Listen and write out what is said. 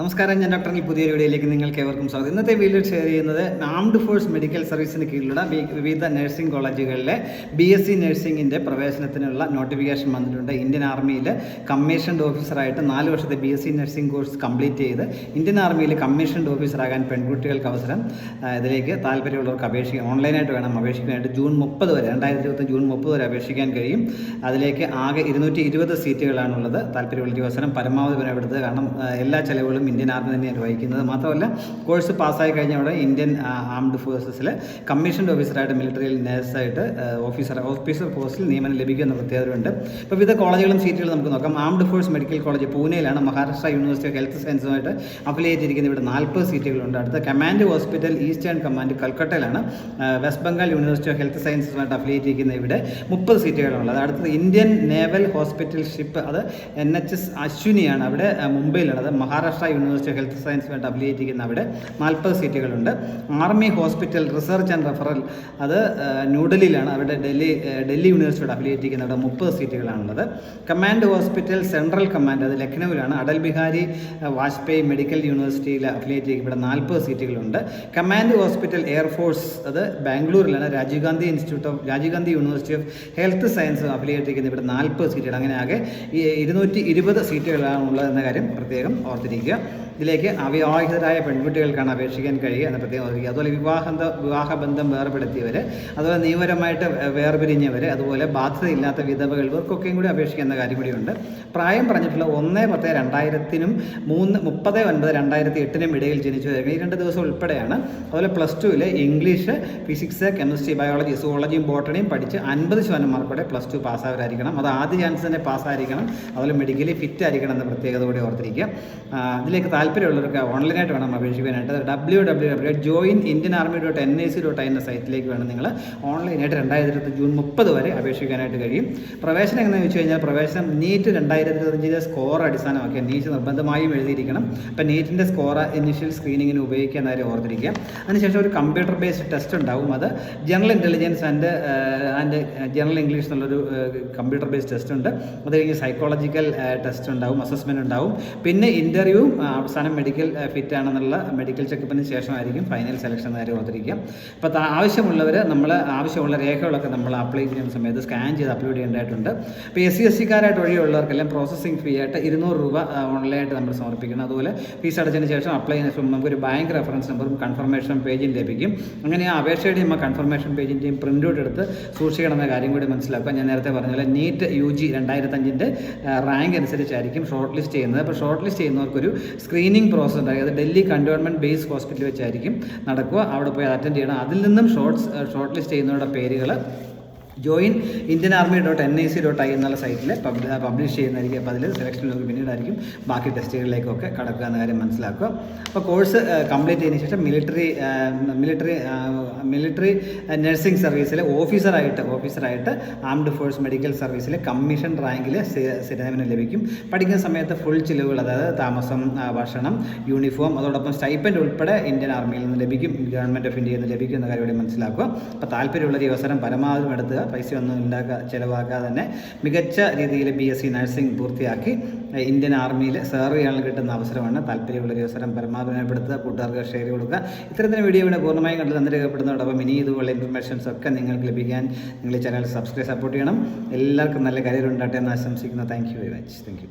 നമസ്കാരം ഞാൻ ഡോക്ടർ ഈ പുതിയ വീഡിയോയിലേക്ക് നിങ്ങൾക്ക് ഏവർക്കും സ്വാഗതം. ഇന്നത്തെ വീഡിയോ ഷെയർ ചെയ്യുന്നത് ആംഡ് ഫോഴ്സ് മെഡിക്കൽ സർവീസിന് കീഴിലുള്ള വിവിധ നഴ്സിംഗ് കോളേജുകളിലെ ബി എസ് സി നഴ്സിംഗിന്റെ പ്രവേശനത്തിനുള്ള നോട്ടിഫിക്കേഷൻ വന്നിട്ടുണ്ട്. ഇന്ത്യൻ ആർമിയിൽ കമ്മീഷൻഡ് ഓഫീസറായിട്ട് നാല് വർഷത്തെ B S C nursing course complete ചെയ്ത് ഇന്ത്യൻ ആർമിയിൽ കമ്മീഷൻഡ് ഓഫീസറാകാൻ പെൺകുട്ടികൾക്ക് അവസരം ഇതിലേക്ക് താല്പര്യമുള്ളവർക്ക് അപേക്ഷിക്കാൻ ഓൺലൈനായിട്ട് വേണം അപേക്ഷിക്കാനായിട്ട് ജൂൺ മുപ്പത് വരെ രണ്ടായിരത്തി ഇരുപത്തി ജൂൺ മുപ്പത് വരെ അപേക്ഷിക്കാൻ കഴിയും. അതിലേക്ക് ആകെ ഇരുന്നൂറ്റി ഇരുപത് സീറ്റുകളാണുള്ളത് താല്പര്യമുള്ള അവസരം പരമാവധി വിലപ്പെടുത്തുക. കാരണം എല്ലാ ചെലവുകളും ഇന്ത്യൻ ആർമി തന്നെ നിർവഹിക്കുന്നത് മാത്രമല്ല കോഴ്സ് പാസ്സായി കഴിഞ്ഞാൽ അവിടെ ഇന്ത്യൻ ആംഡ് ഫോഴ്സസിൽ കമ്മീഷൻഡ് ഓഫീസറായിട്ട് മിലിറ്ററിയിൽ നേഴ്സായിട്ട് ഓഫീസർ ഓഫീസർ പോസ്റ്റിൽ നിയമനം ലഭിക്കുന്ന പ്രത്യേകതയുണ്ട്. ഇപ്പോൾ വിവിധ കോളേജുകളും സീറ്റുകളും നമുക്ക് നോക്കാം. ആംഡ് ഫോഴ്സ് മെഡിക്കൽ കോളേജ് പൂനെയിലാണ്. മഹാരാഷ്ട്ര യൂണിവേഴ്സിറ്റി ഓഫ് ഹെൽത്ത് സയൻസുമായിട്ട് അഫിലിയേറ്റ് ചെയ്തിരിക്കുന്ന ഇവിടെ നാൽപ്പത് സീറ്റുകളുണ്ട്. അടുത്ത command hospital eastern command കൽക്കട്ടയിലാണ്. West Bengal university of health സയൻസസുമായിട്ട് affiliate ഇരിക്കുന്ന ഇവിടെ മുപ്പത് സീറ്റുകളുള്ളത് അടുത്തത് ഇന്ത്യൻ നേവൽ ഹോസ്പിറ്റൽ ഷിപ്പ് അത് എൻ എച്ച് എസ് അശ്വിനിയാണ് അവിടെ മുംബൈയിലുള്ളത്. Maharashtra university of health science affiliate ചെയ്യുന്ന അവിടെ നാൽപ്പത് സീറ്റുകളുണ്ട്. Army hospital research and referral അത് ന്യൂഡൽഹിയിലാണ് അവിടെ ഡൽഹി ഡൽഹി യൂണിവേഴ്സിറ്റിയുടെ അഫിലിയേറ്റ് ചെയ്യുന്ന അവിടെ മുപ്പത് സീറ്റുകളാണുള്ളത്. കമാൻഡ് ഹോസ്പിറ്റൽ സെൻട്രൽ കമാൻഡ് അത് ലക്നൌവിലാണ്. അടൽ ബിഹാരി വാജ്പേയി മെഡിക്കൽ യൂണിവേഴ്സിറ്റിയിൽ അഫിലിയേറ്റ് ചെയ്യും ഇവിടെ നാൽപ്പത് സീറ്റുകളുണ്ട്. കമാൻഡ് ഹോസ്പിറ്റൽ എയർഫോഴ്സ് അത് ബാംഗ്ലൂരിലാണ്. Rajiv Gandhi institute of Rajiv Gandhi university of health science affiliate ചെയ്യുന്ന ഇവിടെ നാൽപ്പത് സീറ്റുകൾ അങ്ങനെ ആകെ ഇരുന്നൂറ്റി ഇരുപത് സീറ്റുകളാണ് ഉള്ളതെന്ന കാര്യം പ്രത്യേകം ഓർത്തിരിക്കുക. ഇതിലേക്ക് അവിവാഹിതരായ പെൺകുട്ടികൾക്കാണ് അപേക്ഷിക്കാൻ കഴിയുക എന്ന് പ്രത്യേകം ഓർക്കുക അതുപോലെ വിവാഹബന്ധ വിവാഹബന്ധം വേർപെടുത്തിയവർ അതുപോലെ നിയമപരമായിട്ട് വേർപിരിഞ്ഞവർ അതുപോലെ ബാധ്യതയില്ലാത്ത വിധവകൾ ഇവർക്കൊക്കെയും കൂടി അപേക്ഷിക്കുന്ന കാര്യം കൂടിയുണ്ട്. പ്രായം പറഞ്ഞിട്ടുള്ള ഒന്ന് പത്ത് രണ്ടായിരത്തിനും മൂന്ന് മുപ്പത് ഒൻപത് രണ്ടായിരത്തി എട്ടിനും ഇടയിൽ ജനിച്ചു ഈ രണ്ട് ദിവസം ഉൾപ്പെടെയാണ്. അതുപോലെ പ്ലസ് ടുവിൽ ഇംഗ്ലീഷ് ഫിസിക്സ് കെമിസ്ട്രി ബയോളജി സുവോളജിയും ബോട്ടണിയും പഠിച്ച് അൻപത് ശതമാനം മാർക്കോടെ പ്ലസ് ടു പാസ്സാവരായിരിക്കണം അത് ആദ്യ ചാൻസ് തന്നെ പാസ്സായിരിക്കണം. അതുപോലെ മെഡിക്കലി ഫിറ്റ് ആയിരിക്കണം എന്ന പ്രത്യേകത കൂടി ഓർത്തിരിക്കുക. ആ, ഇതിലേക്ക് താല്പര്യമുള്ളവർക്ക് ഓൺലൈനായിട്ട് വേണം അപേക്ഷിക്കാനായിട്ട്. W W W join Indian army dot N I C dot എന്ന സൈറ്റിലേക്ക് വേണം നിങ്ങൾ ഓൺലൈനായിട്ട് രണ്ടായിരത്തി ഇരുപത്തി ജൂൺ മുപ്പത് വരെ അപേക്ഷിക്കാനായിട്ട് കഴിയും. പ്രവേശനം എങ്ങനെ വെച്ച് കഴിഞ്ഞാൽ പ്രവേശനം നീറ്റ് രണ്ടായിരത്തി ഇരുപത്തഞ്ചിലെ സ്കോർ അടിസ്ഥാനമാക്കിയാൽ നീറ്റ് നിർബന്ധമായും എഴുതിയിരിക്കണം. അപ്പം നീറ്റിന്റെ സ്കോർ ഇനിഷ്യൽ സ്ക്രീനിങ്ങിന് ഉപയോഗിക്കാൻ കാര്യം ഓർത്തിരിക്കുക. അതിനുശേഷം ഒരു കമ്പ്യൂട്ടർ ബേസ്ഡ് ടെസ്റ്റ് ഉണ്ടാവും. അത് general intelligence and and general English എന്നുള്ളൊരു കമ്പ്യൂട്ടർ ബേസ്ഡ് ടെസ്റ്റ് ഉണ്ട്. അത് കഴിഞ്ഞ് സൈക്കോളജിക്കൽ ടെസ്റ്റ് ഉണ്ടാവും അസസ്മെന്റ് ഉണ്ടാവും. പിന്നെ ഇന്റർവ്യൂവും അവസാനം മെഡിക്കൽ ഫിറ്റ് ആണെന്നുള്ള മെഡിക്കൽ ചെക്കപ്പിന് ശേഷമായിരിക്കും ഫൈനൽ സെലക്ഷൻ നേരെ ഓർത്തിരിക്കുക അപ്പോൾ ആവശ്യമുള്ളവർ നമ്മൾ ആവശ്യമുള്ള രേഖകളൊക്കെ നമ്മൾ അപ്ലൈ ചെയ്യുന്ന സമയത്ത് സ്കാൻ ചെയ്ത് അപ്ലോഡ് ചെയ്യേണ്ടതായിട്ടുണ്ട്. അപ്പോൾ എസ് സി എസ് സിക്കാരായിട്ട് ഒഴിയുള്ളവർക്കെല്ലാം പ്രോസസ്സിംഗ് ഫീ ആയിട്ട് ഇരുന്നൂറ് രൂപ ഓൺലൈനായിട്ട് നമ്മൾ സമർപ്പിക്കണം. അതുപോലെ ഫീസ് അടച്ചതിന് ശേഷം അപ്ലൈ ചെയ്യുന്ന നമുക്കൊരു ബാങ്ക് റെഫറൻസ് നമ്പറും കൺഫർമേഷൻ പേജും ലഭിക്കും. അങ്ങനെ ആ അപേക്ഷയുടെയും ആ കൺഫർമേഷൻ പേജിന്റെയും പ്രിന്റ് ഔട്ട് എടുത്ത് സൂക്ഷിക്കണമെന്ന കാര്യം കൂടി മനസ്സിലാക്കുക. ഞാൻ നേരത്തെ പറഞ്ഞ പോലെ നീറ്റ് യു ജി രണ്ടായിരത്തഞ്ചിന്റെ റാങ്ക് അനുസരിച്ചായിരിക്കും ഷോർട്ട് ലിസ്റ്റ് ചെയ്യുന്നത്. അപ്പോൾ ഷോർട്ട് ലിസ്റ്റ് ചെയ്യുന്നവർക്കൊരു സ്ക്രീനിങ് പ്രോസസ് ഉണ്ടായി. അത് ഡൽഹി കണ്ടോൺമെന്റ് ബേസ് ഹോസ്പിറ്റലിൽ വെച്ചായിരിക്കും നടക്കുക. അവിടെ പോയി അറ്റൻഡ് ചെയ്യണം. അതിൽ നിന്നും ഷോർട്ട്സ് ഷോർട്ട് ലിസ്റ്റ് ചെയ്യുന്നവരുടെ പേരുകൾ join Indian army dot N I C dot I എന്നുള്ള സൈറ്റിൽ പബ്ലിഷ് ചെയ്യുന്നതായിരിക്കും. അപ്പോൾ അതിൽ സെലക്ഷൻ നോക്കി പിന്നീടായിരിക്കും. ബാക്കി ടെസ്റ്റുകളിലേക്കൊക്കെ കടക്കുക എന്ന കാര്യം മനസ്സിലാക്കുക. അപ്പോൾ കോഴ്സ് കംപ്ലീറ്റ് ചെയ്തതിന് ശേഷം മിലിറ്ററി മിലിറ്ററി മിലിറ്ററി നഴ്സിംഗ് സർവീസിലെ ഓഫീസറായിട്ട് ഓഫീസറായിട്ട് ആംഡ് ഫോഴ്സ് മെഡിക്കൽ സർവീസിലെ കമ്മീഷൻ റാങ്കിൽ സ്ഥിരനിയമനം ലഭിക്കും. പഠിക്കുന്ന സമയത്ത് ഫുൾ ചിലവുകൾ അതായത് താമസം ഭക്ഷണം യൂണിഫോം അതോടൊപ്പം സ്റ്റൈപ്പൻഡ് ഉൾപ്പെടെ ഇന്ത്യൻ ആർമിയിൽ നിന്ന് ലഭിക്കും. ഗവൺമെന്റ് ഓഫ് ഇന്ത്യയിൽ നിന്ന് ലഭിക്കും എന്ന കാര്യം മനസ്സിലാക്കുക. അപ്പോൾ താല്പര്യമുള്ള ഈ അവസരം പരമാവധി എടുത്തുക പൈസ ഒന്നും ഉണ്ടാക്കുക ചിലവാക്കാതെ തന്നെ മികച്ച രീതിയിൽ ബി എസ് സി നഴ്സിംഗ് പൂർത്തിയാക്കി ഇന്ത്യൻ ആർമിയിൽ സെർവ് ചെയ്യാൻ കിട്ടുന്ന അവസരമാണ് താല്പര്യമുള്ള ഒരു അവസരം. പരമാവധി കൂട്ടുകാർക്ക് ഷെയർ കൊടുക്കുക. ഇത്തരത്തിന് വീഡിയോ ഇവിടെ പൂർണമായും കണ്ടു തന്നെ രേഖപ്പെടുന്നതോടൊപ്പം ഇനി ഇതുപോലെ ഇൻഫർമേഷൻസ് ഒക്കെ നിങ്ങൾക്ക് ലഭിക്കാൻ നിങ്ങൾ ഈ ചാനൽ സബ്സ്ക്രൈബ് സപ്പോർട്ട് ചെയ്യണം. എല്ലാവർക്കും നല്ല കരിയർ ഉണ്ടാകട്ടെ എന്ന് ആശംസിക്കുന്നു. Thank very much thank